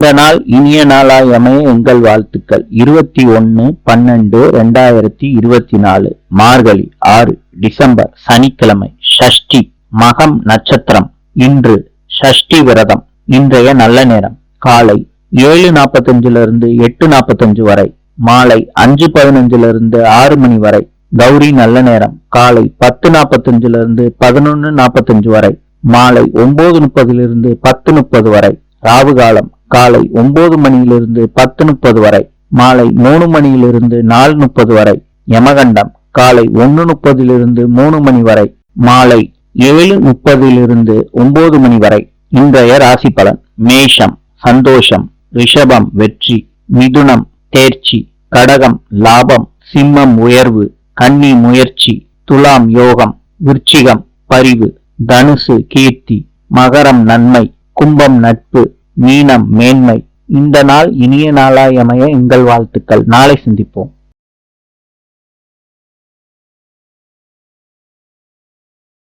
இந்த நாள் இனிய நாளாய் அமைய எங்கள் வாழ்த்துக்கள். இருபத்தி ஒன்னு பன்னெண்டு ரெண்டாயிரத்தி இருபத்தி நாலு மார்கழி ஆறு டிசம்பர் சனிக்கிழமை ஷஷ்டி மகம் நட்சத்திரம். இன்று ஷஷ்டி விரதம் இன்றைய நல்ல நேரம். காலை ஏழு நாற்பத்தஞ்சுல இருந்து எட்டு நாற்பத்தஞ்சு வரை மாலை அஞ்சு பதினஞ்சுல இருந்து ஆறு மணி வரை கௌரி நல்ல நேரம். காலை பத்து நாற்பத்தஞ்சுல இருந்து பதினொன்னு நாற்பத்தஞ்சு வரை மாலை ஒன்பது முப்பதிலிருந்து பத்து முப்பது வரை ராவு காலம் காலை ஒன்பது மணியிலிருந்து பத்து முப்பது வரை மாலை மூணு மணியிலிருந்து நாலு முப்பது வரை யமகண்டம் காலை ஒன்று முப்பதிலிருந்து மூணு மணி வரை மாலை ஏழு முப்பதிலிருந்து ஒன்பது மணி வரை. இன்றைய ராசி பலன் மேஷம் சந்தோஷம் ரிஷபம் வெற்றி மிதுனம் தேர்ச்சி கடகம் லாபம் சிம்மம் உயர்வு கன்னி முயற்சி துலாம் யோகம் விருச்சிகம் பரிவு தனுசு கீர்த்தி மகரம் நன்மை கும்பம் நட்பு மீனம் மேன்மை. இந்த நாள் இனிய நாளாய் அமைய எங்கள் வாழ்த்துக்கள். நாளை சந்திப்போம்.